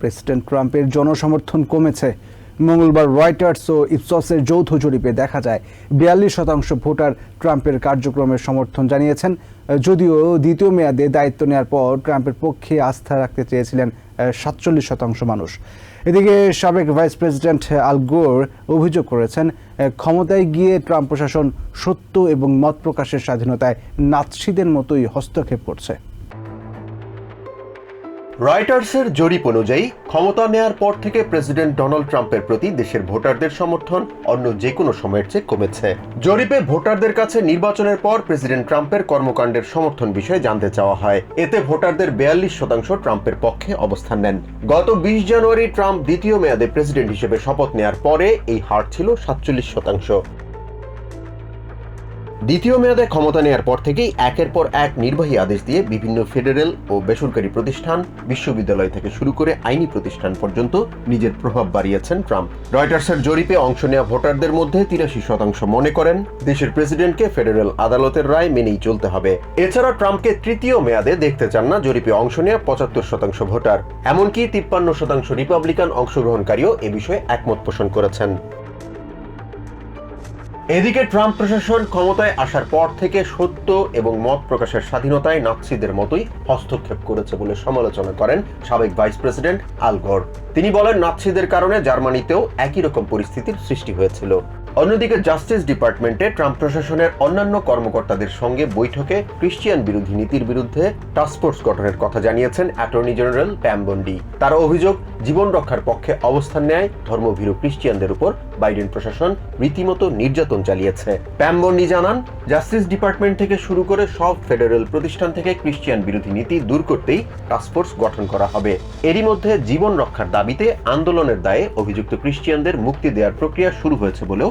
President ট্রাম্পের জনসমর্থন কমেছে। মঙ্গলবার রয়টার্স ও ইপসসের যৌথ জরিপে দেখা যায়, বিয়াল্লিশ শতাংশ ভোটার ট্রাম্পের কার্যক্রমের সমর্থন জানিয়েছেন। যদিও দ্বিতীয় মেয়াদে দায়িত্ব নেওয়ার পর ট্রাম্পের পক্ষে আস্থা রাখতে চেয়েছিলেন সাতচল্লিশ শতাংশ মানুষ। এদিকে সাবেক ভাইস প্রেসিডেন্ট আল গোর অভিযোগ করেছেন ক্ষমতায় গিয়ে ট্রাম্প প্রশাসন সত্য এবং মত প্রকাশের স্বাধীনতায় নাৎসিদের মতোই হস্তক্ষেপ করছে। রয়টার্সের জরিপ অনুযায়ী ক্ষমতা নেয়ার পর থেকে প্রেসিডেন্ট ডোনাল্ড ট্রাম্পের প্রতি দেশের ভোটারদের সমর্থন অন্য যে কোনো সময়ের চেয়ে কমেছে। জরিপে ভোটারদের কাছে নির্বাচনের পর প্রেসিডেন্ট ট্রাম্পের কর্মকাণ্ডের সমর্থন বিষয়ে জানতে চাওয়া হয়। এতে ভোটারদের বেয়াল্লিশ শতাংশ ট্রাম্পের পক্ষে অবস্থান নেন। গত বিশ জানুয়ারি ট্রাম্প দ্বিতীয় মেয়াদে প্রেসিডেন্ট হিসেবে শপথ নেয়ার পরে এই হার ছিল সাতচল্লিশ শতাংশ। দ্বিতীয় মেয়াদে ক্ষমতা নেয়ার পর থেকেই একের পর এক নির্বাহী আদেশ দিয়ে বিভিন্ন ফেডারেল ও বেসরকারি প্রতিষ্ঠান, বিশ্ববিদ্যালয় থেকে শুরু করে আইনি প্রতিষ্ঠান পর্যন্ত নিজের প্রভাব বাড়িয়েছেন ট্রাম্প। রয়টার্সের জরিপে অংশ নেওয়া ভোটারদের মধ্যে তিরাশি শতাংশ মনে করেন, দেশের প্রেসিডেন্টকে ফেডারেল আদালতের রায় মেনেই চলতে হবে। এছাড়া ট্রাম্পকে তৃতীয় মেয়াদে দেখতে চান না জরিপে অংশ নেওয়া পঁচাত্তর শতাংশ ভোটার। এমনকি তিপ্পান্ন শতাংশ রিপাবলিকান অংশগ্রহণকারীও এ বিষয়ে একমত পোষণ করেছেন। এদিকে ট্রাম্প প্রশাসন ক্ষমতায় আসার পর থেকে সত্য এবং মত প্রকাশের স্বাধীনতায় নাৎসিদের মতোই হস্তক্ষেপ করেছে বলে সমালোচনা করেন সাবেক ভাইস প্রেসিডেন্ট আলগর তিনি বলেন, নাৎসিদের কারণে জার্মানিতেও একই রকম পরিস্থিতির সৃষ্টি হয়েছিল। অন্যদিকে জাস্টিস ডিপার্টমেন্টে ট্রাম্প প্রশাসনের অন্যান্য কর্মকর্তাদের সঙ্গে বৈঠকে ক্রিশ্চিয়ান বিরোধী নীতির বিরুদ্ধে টাস্কফোর্স গঠনের কথা জানিয়েছেন অ্যাটর্নি জেনারেল প্যাম বন্ডি তার অভিযোগ, জীবন রক্ষার পক্ষে অবস্থান নেয় ধর্মভীরু ক্রিশ্চিয়ানদের উপর বাইডেন প্রশাসন রীতিমতো নির্যাতন চালিয়েছে। প্যাম বন্ডি জানান জাস্টিস ডিপার্টমেন্ট থেকে শুরু করে সব ফেডারেল প্রতিষ্ঠান থেকে ক্রিশ্চিয়ান বিরোধী নীতি দূর করতেই টাস্কফোর্স গঠন করা হবে। এরই মধ্যে জীবন রক্ষার দাবিতে আন্দোলনের দায়ে অভিযুক্ত ক্রিশ্চিয়ানদের মুক্তি দেওয়ার প্রক্রিয়া শুরু হয়েছে বলেও